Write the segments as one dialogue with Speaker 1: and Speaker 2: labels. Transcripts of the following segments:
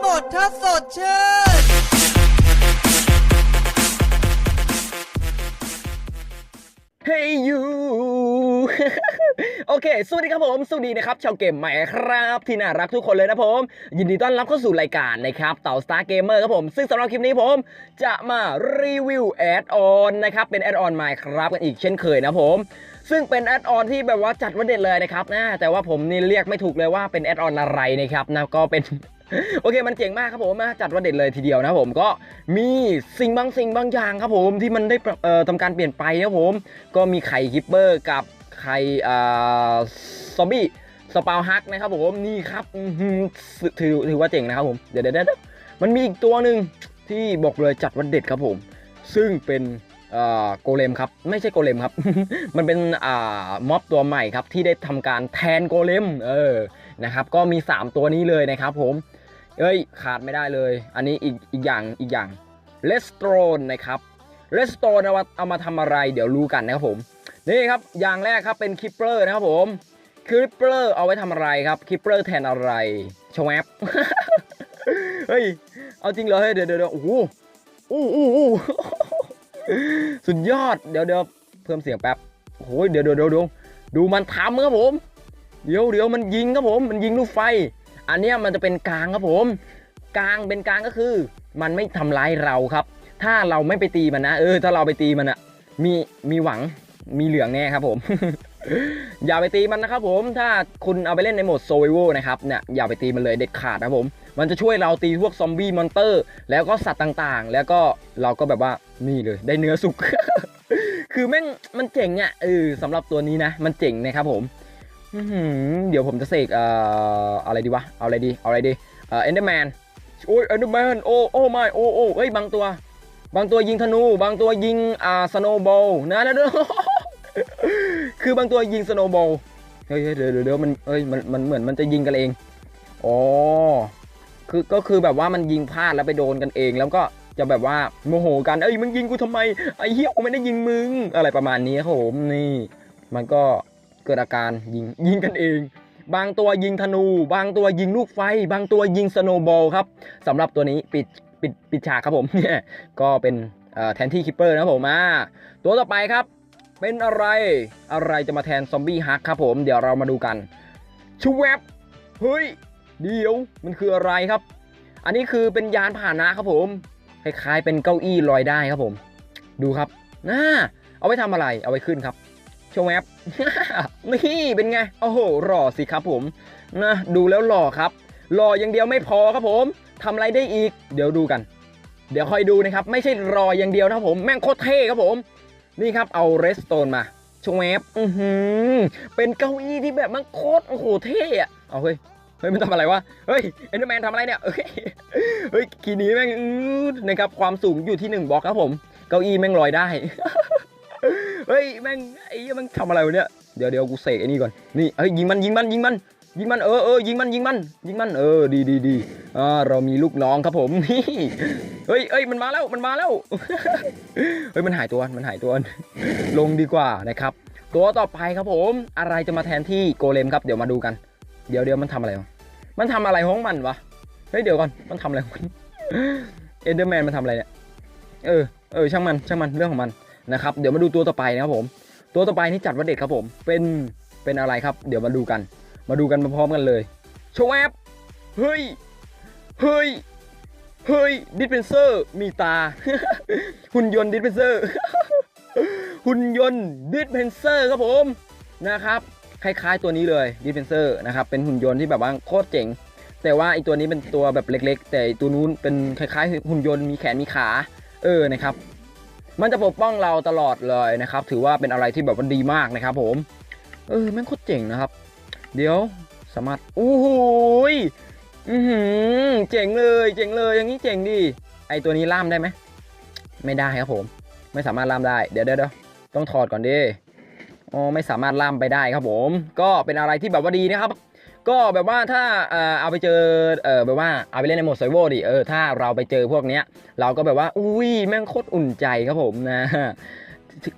Speaker 1: หมดถ้าสดชื่น
Speaker 2: เฮ้ยยูโอเค สวัสดีครับผม สวัสดีนะครับ ชาวเกมใหม่ครับ ที่น่ารักทุกคนเลยนะผม ยินดีต้อนรับเข้าสู่รายการนะครับ เต่า Star Gamer ครับผม ซึ่งสำหรับคลิปนี้ผม จะมารีวิวแอดออนนะครับ เป็นแอดออนใหม่ครับกันอีกเช่นเคยนะผม ซึ่งเป็นแอดออนที่แบบว่าจัดวันเด็ดเลยนะครับนะแต่ว่าผมนี่เรียกไม่ถูกเลยว่าเป็นแอดออนอะไรนะครับนะก็เป็น โอเคมันเจ๋งมากครับผมนะจัดวันเด็ดเลยทีเดียวนะผมก็มีสิ่งบางสิ่งบางอย่างครับผมที่มันได้เอ่อทำการเปลี่ยนไปนะครับผม ก็มีไข่คิปเปอร์กับไข่อ่าซอมบี้สปาวฮักนะครับผมนี่ครับถือถือว่าเจ๋งนะครับผมเดี๋ยวเดี๋ยวเดี๋ยวมันมีอีกตัวหนึ่งที่บอกเลยจัดวันเด็ดครับผม ซึ่งเป็นอ่าโกเลมครับ ไม่ใช่โกเลมครับ มันเป็นอ่าม็อบตัวใหม่ครับที่ได้ทำการแทนโกเลมเออนะครับ ก็มี 3 ตัวนี้เลยนะครับผม เอ้ยขาดไม่ได้เลย อันนี้อีกอีกอย่างอีกอย่างเลสโตรนนะครับเลสโตนเอามาเอามาทำอะไรเดี๋ยวรู้กันนะครับผมนี่ครับอย่างแรกครับเป็นคิปเปอร์นะครับผมคิปเปอร์เอาไว้ทำอะไรครับคิปเปอร์แทนอะไรชวบเฮ้ยเอาจริงเหรอเฮ้ยเดี๋ยวเดี๋ยวเดี๋ยวโอ้โหอู้อู้อู้สุดยอดเดี๋ยวเดี๋ยวเพิ่มเสียงแป๊บโอ้ยเดี๋ยวเดี๋ยวเดี๋ยวดูดูมันทำครับผม เดี๋ยวเดี๋ยวมันยิงครับผม มันยิงลูกไฟ อันนี้มันจะเป็นกลางครับผม กลางเป็นกลางก็คือ มันไม่ทำร้ายเราครับ ถ้าเราไม่ไปตีมันนะ เออ ถ้าเราไปตีมันอะมีมีหวังมีเหลืองแน่ครับผม อย่าไปตีมันนะครับผมถ้าคุณเอาไปเล่นในโหมดโซ v ว v นะครับเนี่ยอย่าไปตีมันเลยเด็ดขาดนะผม มันจะช่วยเราตีพวกซอมบี้มอนเตอร์ แล้วก็สัตว์ต่างๆ แล้วก็เราก็แบบว่านี่เลย ได้เนื้อสุก คือแม่งมันเจ๋งอะเออสำหรับตัวนี้นะ มันเจ๋งนะครับผม เดี๋ยวผมจะเสกเอ่ออะไรดีวะ เอาอะไรดี เอาอะไรดี เอ่อเอนเดอร์แมน โอ้ยเอนเดอร์แมน โอ้โอ้ไม่โอ้โอ้เอ้ย บางตัว บางตัวยิงธนู บางตัวยิงอ่าสโนว์บอลนะนะเด้อคือบางตัวยิงสโนว์บอล เฮ้ยเดี๋ยวเดี๋ยวมันเอ้ย มัน มันเหมือนมันจะยิงกันเอง อ๋อ คือ ก็คือแบบว่ามันยิงพลาดแล้วไปโดนกันเอง แล้วก็จะแบบว่าโมโหกัน เอ้ย มึงยิงกูทำไม ไอ้เหี้ย กูไม่ได้ยิงมึง อะไรประมาณนี้ครับผม นี่ มันก็ เกิดอาการยิงยิงกันเอง บางตัวยิงธนู บางตัวยิงลูกไฟ บางตัวยิงสโนว์บอลครับสำหรับตัวนี้ปิดปิดปิดฉากครับผมเนี่ยก็เป็นแทนที่คิปเปอร์นะผมอ่าตัวต่อไปครับ เป็นอะไรอะไรจะมาแทนซอมบี้ฮักครับผม เดี๋ยวเรามาดูกันชูแวบเฮ้ยเดี๋ยวมันคืออะไรครับ อันนี้คือเป็นยานพาหนะครับผมคล้ายๆเป็นเก้าอี้ลอยได้ครับผม ดูครับน่าเอาไว้ทำอะไรเอาไว้ขึ้นครับ ชวแวบนี่เป็นไง โอ้โหหล่อสิครับผมนะดูแล้วหล่อครับ หล่ออย่างเดียวไม่พอครับผมทำอะไรได้อีก เดี๋ยวดูกัน เดี๋ยวคอยดูนะครับ ไม่ใช่รออย่างเดียวนะครับผม แม่งโคตรเท่ครับผม นี่ครับเอาเรสโตนมาชวบอือหือ เป็นเก้าอี้ที่แบบมันโคตรโอ้โหเท่อะเอาเฮ้ยเฮ้ยมันทำอะไรวะ เฮ้ยเอ็นเดอร์แมนทำอะไรเนี่ย เฮ้ยขีนี้แม่งนะครับความสูงอยู่ที่หนึ่งบล็อกครับผม เก้าอี้แม่งลอยได้ เฮ้ยแม่งไอ้แม่งทำอะไรวะเนี่ยเดี๋ยวเดี๋ยวกูเสกไอ้นี่ก่อนนี่เฮ้ยยิงมันยิงมันยิงมันยิงมันเออเออยิงมันยิงมันยิงมันเออดีดีดีอ่าเรามีลูกน้องครับผมนี่เฮ้ยเฮ้ยมันมาแล้วมันมาแล้วเฮ้ยมันหายตัวมันหายตัวลงดีกว่านะครับ ตัวต่อไปครับผมอะไรจะมาแทนที่โกเลมครับเดี๋ยวมาดูกัน เดี๋ยวเดี๋ยวมันทำอะไรมันทำอะไรของมันวะเฮ้ยเดี๋ยวก่อนมันทำอะไรของมันเอเดอร์แมนมันทำอะไรเนี่ยเออเออช่างมันช่างมันเรื่องของมัน นะครับเดี๋ยวมาดูตัวต่อไปนะครับผม ตัวต่อไปนี่จัดว่าเด็ดครับผม เป็นเป็นอะไรครับ เดี๋ยวมาดูกัน มาดูกันพร้อมกันเลยโชว์แอปเฮ้ยเฮ้ยเฮ้ยดิสเพนเซอร์มีตา หุ่นยนต์ดิสเพนเซอร์หุ่นยนต์ดิสเพนเซอร์ครับผมนะครับคล้ายๆตัวนี้เลยดิสเพนเซอร์นะครับเป็นหุ่นยนต์ที่แบบว่าโคตรเจ๋ง แต่ว่าไอตัวนี้เป็นตัวแบบเล็ก ๆ แต่ตัวนู้นเป็นคล้ายๆหุ่นยนต์มีแขนมีขา เออนะครับ มันจะปกป้องเราตลอดเลยนะครับ ถือว่าเป็นอะไรที่แบบว่าดีมากนะครับ ผม เออแม่งโคตรเจ๋งนะครับ เดี๋ยวสามารถอู้หูยอือหือเจ๋งเลย เจ๋งเลย อย่างนี้เจ๋งดิไอตัวนี้ล่ามได้ไหมไม่ได้ครับผม ไม่สามารถล่ามได้เดี๋ยวเดี๋ยวเดี๋ยวต้องถอดก่อนดิอ๋อไม่สามารถล่ามไปได้ครับผม ก็เป็นอะไรที่แบบว่าดีนะครับ ก็แบบว่าถ้าเอาไปเจอเออแบบว่าเอาไปเล่นในโหมดไซโวดิเออถ้าเราไปเจอพวกเนี้ย เราก็แบบว่าอุ้ยแม่งโคตรอุ่นใจครับผมนะ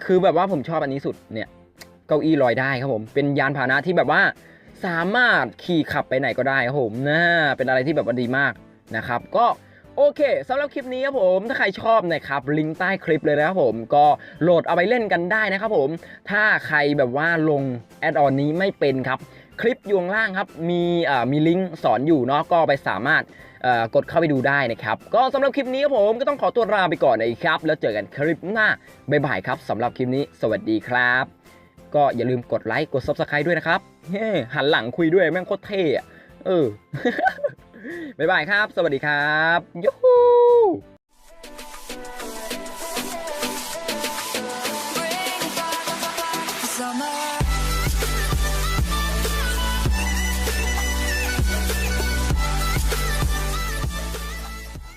Speaker 2: คือแบบว่าผมชอบอันนี้สุดเนี่ยเก้าอี้ลอยได้ครับผมเป็นยานพาหนะที่แบบว่าสามารถขี่ขับไปไหนก็ได้ครับผมนะเป็นอะไรที่แบบว่าดีมากนะครับก็โอเคสำหรับคลิปนี้ครับผมถ้าใครชอบนะครับลิงก์ใต้คลิปเลยนะครับผมก็โหลดเอาไปเล่นกันได้นะครับผมถ้าใครแบบว่าลงแอดออนนี้ไม่เป็นครับ คลิปอยู่ข้างล่างครับมีมีลิงก์สอนอยู่เนาะก็ไปสามารถกดเข้าไปดูได้นะครับ ก็สำหรับคลิปนี้ครับผมก็ต้องขอตัวลาไปก่อนนะครับ แล้วเจอกันคลิปหน้าบ๊ายบายครับสำหรับคลิปนี้ สวัสดีครับ ก็อย่าลืมกดไลค์กด Subscribe ด้วยนะครับเฮ้หันหลังคุยด้วยแม่งโคตรเท่อะเออบ๊ายบายครับ สวัสดีครับยู